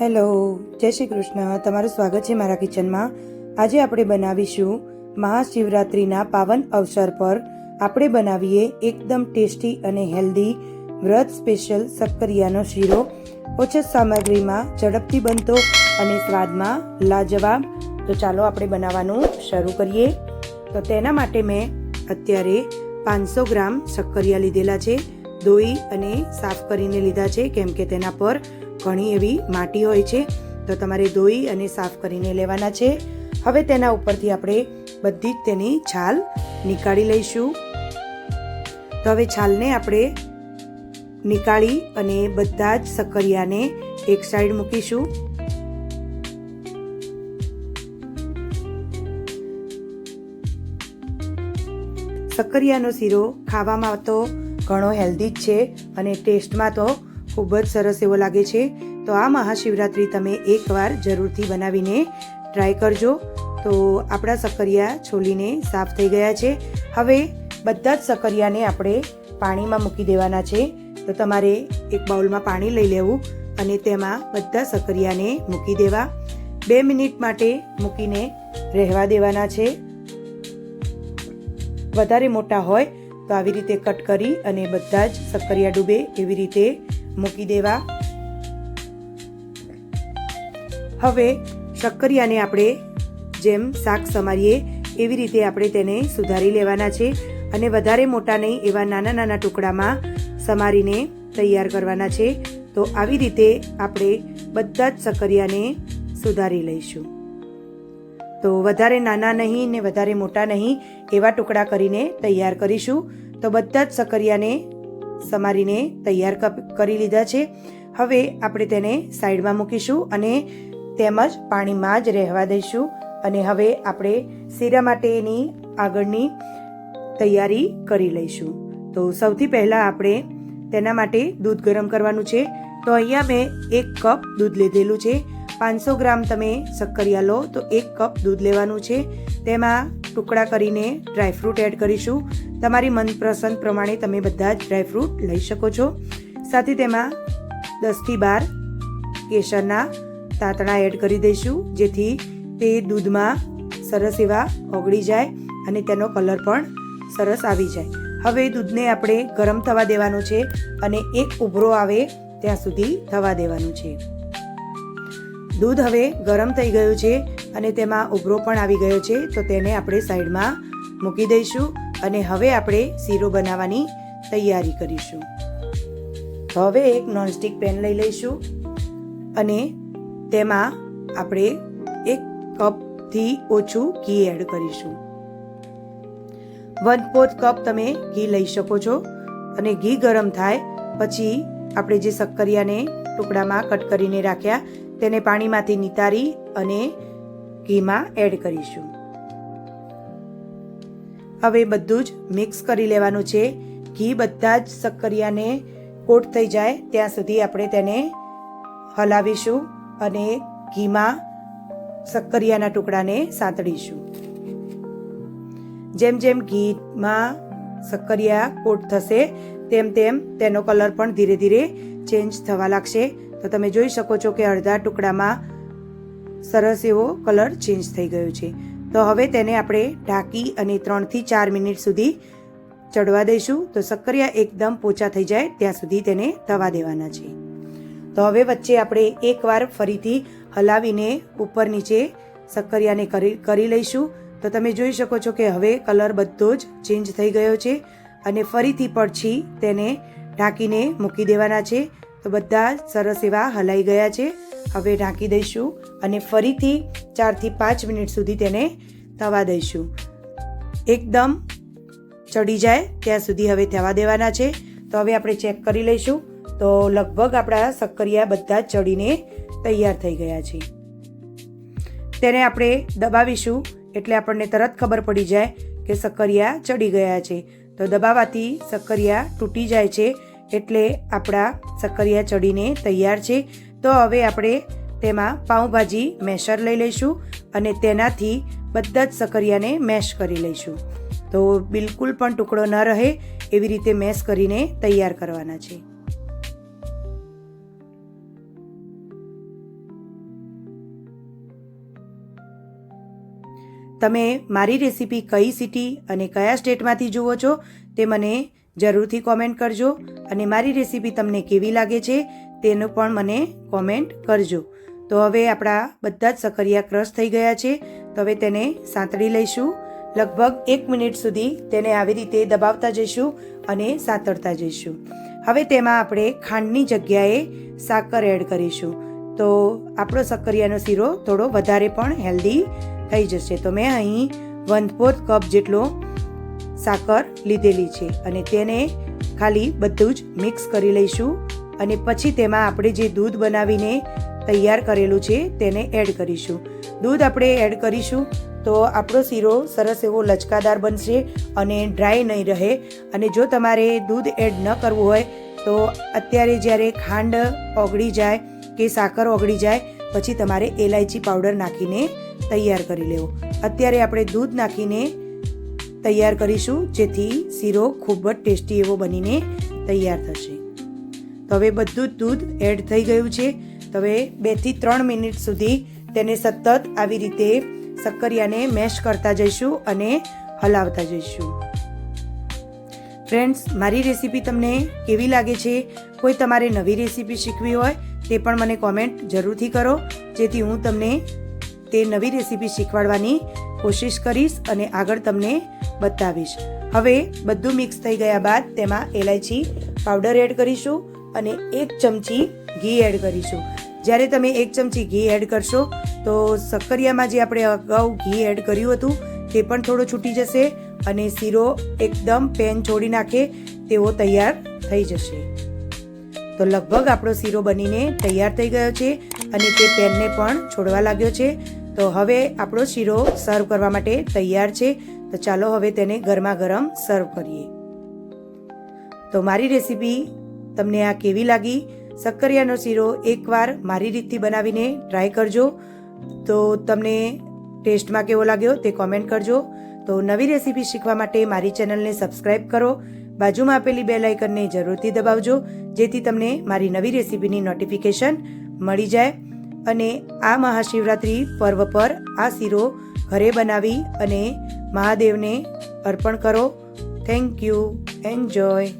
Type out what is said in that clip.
Hello, જય શ્રી કૃષ્ણ. તમારું સ્વાગત છે મારા કિચનમાં. આજે આપણે બનાવીશું મહાશિવરાત્રિના પાવન અવસર પર આપણે બનાવીએ એકદમ ટેસ્ટી અને હેલ્ધી વ્રત સ્પેશિયલ શક્કરિયાનો શીરો. ઓછા સામગ્રીમાં ઝડપથી બનતો અને સ્વાદમાં લાજવાબ. તો ચાલો આપણે બનાવવાનું શરૂ કરીએ. તો તેના માટે મેં અત્યારે પાંચસો ગ્રામ શક્કરિયા લીધેલા છે. ધોઈ અને સાફ કરીને લીધા છે, કેમ કે તેના પર ઘણી એવી માટી હોય છે. તો તમારે ધોઈ અને સાફ કરીને લેવાના છે. હવે તેના ઉપરથી આપણે બધી જ તેની છાલ નીકાળી લઈશું. તો હવે છાલને આપણે નીકાળી અને બધા જ સક્કરિયાને એક સાઈડ મૂકીશું. સક્કરિયાનો શીરો ખાવામાં તો ઘણો હેલ્ધી જ છે અને ટેસ્ટમાં તો ખૂબ જ સરસ એવો લાગે છે. તો આ મહાશિવરાત્રિ તમે એકવાર જરૂરથી બનાવીને ટ્રાય કરજો. તો આપણા સકરિયા છોલીને સાફ થઈ ગયા છે. હવે બધા જ સક્કરિયાને આપણે પાણીમાં મૂકી દેવાના છે. તો તમારે એક બાઉલમાં પાણી લઈ લેવું અને તેમાં બધા સકરિયાને મૂકી દેવા. બે મિનિટ માટે મૂકીને રહેવા દેવાના છે. વધારે મોટા હોય તો આવી રીતે કટ કરી અને બધા જ સક્કરિયા ડૂબે એવી રીતે મૂકી દેવા. હવે શક્કરિયાને આપણે જેમ શાક સમારીએ એવી રીતે આપણે તેને સુધારી લેવાના છે અને વધારે મોટા નહીં એવા નાના નાના ટુકડામાં સમારીને તૈયાર કરવાના છે. તો આવી રીતે આપણે બધા જ સક્કરિયાને સુધારી લઈશું. તો વધારે નાના નહીં ને વધારે મોટા નહીં એવા ટુકડા કરીને તૈયાર કરીશું. તો બધા જ સકરિયાને સમારીને તૈયાર કરી લીધા છે. હવે આપણે તેને સાઈડમાં મૂકીશું અને તેમજ પાણીમાં જ રહેવા દઈશું. અને હવે આપણે શીરા માટેની આગળની તૈયારી કરી લઈશું. તો સૌથી પહેલાં આપણે તેના માટે દૂધ ગરમ કરવાનું છે. તો અહીંયા મેં એક કપ દૂધ લીધેલું છે. પાંચસો ગ્રામ તમે શક્કરિયા લો તો એક કપ દૂધ લેવાનું છે. તેમાં ટુકડા કરીને ડ્રાયફ્રૂટ એડ કરીશું. તમારી મનપસંદ પ્રમાણે તમે બધા જ ડ્રાયફ્રૂટ લઈ શકો છો. સાથે તેમાં દસથી બાર કેસરના તાતણા એડ કરી દઈશું, જેથી તે દૂધમાં સરસ એવા ઓગળી જાય અને તેનો કલર પણ સરસ આવી જાય. હવે દૂધને આપણે ગરમ થવા દેવાનું છે અને એક ઉભરો આવે ત્યાં સુધી થવા દેવાનું છે. દૂધ હવે ગરમ થઈ ગયું છે અને તેમાં ઉભરો પણ આવી ગયો છે, તો તેને આપણે સાઈડમાં મૂકી દઈશું અને હવે આપણે શીરો બનાવવાની તૈયારી કરીશું. હવે એક નોનસ્ટિક પેન લઈ લઈશું અને તેમાં આપણે એક કપથી ઓછું ઘી એડ કરીશું. વન ફોર્થ કપ તમે ઘી લઈ શકો છો અને ઘી ગરમ થાય પછી આપણે જે શક્કરિયાને ટુકડામાં કટ કરીને રાખ્યા તેને પાણીમાંથી નિતારી અને ઘીમાં એડ કરીશું. હવે બધું જ મિક્સ કરી લેવાનું છે. ઘી બધા જ શક્કરિયાને કોટ થઈ જાય ત્યાં સુધી આપણે તેને હલાવીશું અને ઘીમાં શક્કરિયાના ટુકડાને સાંતળીશું. જેમ જેમ ઘીમાં શક્કરિયા કોટ થશે, તેમ તેમ તેનો કલર પણ ધીરે ધીરે ચેન્જ થવા લાગશે. તો તમે જોઈ શકો છો કે અડધા ટુકડામાં સરસ એવો કલર ચેન્જ થઈ ગયો છે. તો હવે તેને આપણે ઢાંકી અને ત્રણથી ચાર મિનિટ સુધી ચડવા દઈશું. તો શક્કરિયા એકદમ પોચા થઈ જાય ત્યાં સુધી તેને થવા દેવાના છે. તો હવે વચ્ચે આપણે એકવાર ફરીથી હલાવીને ઉપર નીચે શક્કરિયાને કરી કરી લઈશું. તો તમે જોઈ શકો છો કે હવે કલર બધો જ ચેન્જ થઈ ગયો છે અને ફરીથી પછી તેને ઢાંકીને મૂકી દેવાના છે. તો બધા સરસ એવા હલાઈ ગયા છે. હવે ઢાંકી દઈશું અને ફરીથી ચારથી પાંચ મિનિટ સુધી તેને થવા દઈશું. એકદમ ચડી જાય ત્યાં સુધી હવે થવા દેવાના છે. તો હવે આપણે ચેક કરી લઈશું. તો લગભગ આપણા શક્કરિયા બધા ચડીને તૈયાર થઈ ગયા છે. તેને આપણે દબાવીશું એટલે આપણને તરત ખબર પડી જાય કે શક્કરિયા ચડી ગયા છે. તો દબાવાથી શક્કરિયા તૂટી જાય છે એટલે આપણા સક્કરિયા ચડીને તૈયાર છે. તો હવે આપણે તેમાં પાઉંભાજી મેશર લઈ લઈશું અને તેનાથી બધા જ સક્કરિયાને મેશ કરી લઈશું. તો બિલકુલ પણ ટુકડો ન રહે એવી રીતે મેશ કરીને તૈયાર કરવાના છે. તમે મારી રેસીપી કઈ સિટી અને કયા સ્ટેટમાંથી જુઓ છો તે મને જરૂરથી કોમેન્ટ કરજો અને મારી રેસીપી તમને કેવી લાગે છે તેનું પણ મને કોમેન્ટ કરજો. તો હવે આપણા બધા જ સકરિયા ક્રશ થઈ ગયા છે. તો હવે તેને સાંતળી લઈશું. લગભગ એક મિનિટ સુધી તેને આવી રીતે દબાવતા જઈશું અને સાંતળતા જઈશું. હવે તેમાં આપણે ખાંડની જગ્યાએ સાકર એડ કરીશું. તો આપણો સક્કરિયાનો શીરો થોડો વધારે પણ હેલ્ધી થઈ જશે. તો મેં અહીં વન ફોર્થ કપ જેટલો સાકર લીધેલી છે અને તેને ખાલી બધું જ મિક્સ કરી લઈશું અને પછી તેમાં આપણે જે દૂધ બનાવીને તૈયાર કરેલું છે તેને એડ કરીશું. દૂધ આપણે એડ કરીશું તો આપણો શીરો સરસ એવો લચકાદાર બનશે અને ડ્રાય નહીં રહે અને જો તમારે દૂધ એડ ન કરવું હોય તો અત્યારે જ્યારે ખાંડ ઓગળી જાય કે સાકર ઓગળી જાય પછી તમારે એલાયચી પાવડર નાખીને તૈયાર કરી લેવો. અત્યારે આપણે દૂધ નાખીને તૈયાર કરીશું, જેથી શીરો ખૂબ જ ટેસ્ટી એવો બનીને તૈયાર થશે. તો હવે બધું જ દૂધ એડ થઈ ગયું છે. તો હવે બેથી ત્રણ મિનિટ સુધી તેને સતત આવી રીતે સક્કરિયાને મેશ કરતા જઈશું અને હલાવતા જઈશું. ફ્રેન્ડ્સ, મારી રેસીપી તમને કેવી લાગે છે? કોઈ તમારે નવી રેસીપી શીખવી હોય તે પણ મને કોમેન્ટ જરૂરથી કરો, જેથી હું તમને તે નવી રેસીપી શીખવાડવાની કોશિશ કરીશ અને આગળ તમને બતાવીશ. હવે બધું મિક્સ થઈ ગયા બાદ તેમાં એલાયચી પાવડર એડ કરીશું અને એક ચમચી ઘી એડ કરીશું. જ્યારે તમે એક ચમચી ઘી એડ કરશો, તો સક્કરિયામાં જે આપણે અગાઉ ઘી એડ કર્યું હતું, તે પણ થોડો છૂટી જશે અને શીરો એકદમ પેન છોડી નાખે તેવો તૈયાર થઈ જશે. તો લગભગ આપણો શીરો બનીને તૈયાર થઈ ગયો છે અને તે પેનને પણ છોડવા લાગ્યો છે. તો હવે આપણો શીરો સર્વ કરવા માટે તૈયાર છે. તો ચાલો હવે તેને ગરમા ગરમ સર્વ કરીએ. તો મારી રેસીપી તમને આ કેવી લાગી? સક્કરિયાનો શીરો એકવાર મારી રીતથી બનાવીને ટ્રાય કરજો. તો તમને ટેસ્ટમાં કેવો લાગ્યો તે કોમેન્ટ કરજો. તો નવી રેસીપી શીખવા માટે મારી ચેનલને સબસ્ક્રાઈબ કરો. બાજુમાં આપેલી બે લાઇકનને જરૂરથી દબાવજો, જેથી તમને મારી નવી રેસીપીની નોટિફિકેશન મળી જાય. અને આ મહાશિવરાત્રિ પર્વ પર આ શીરો ઘરે બનાવી અને મહાદેવને અર્પણ કરો. Thank you enjoy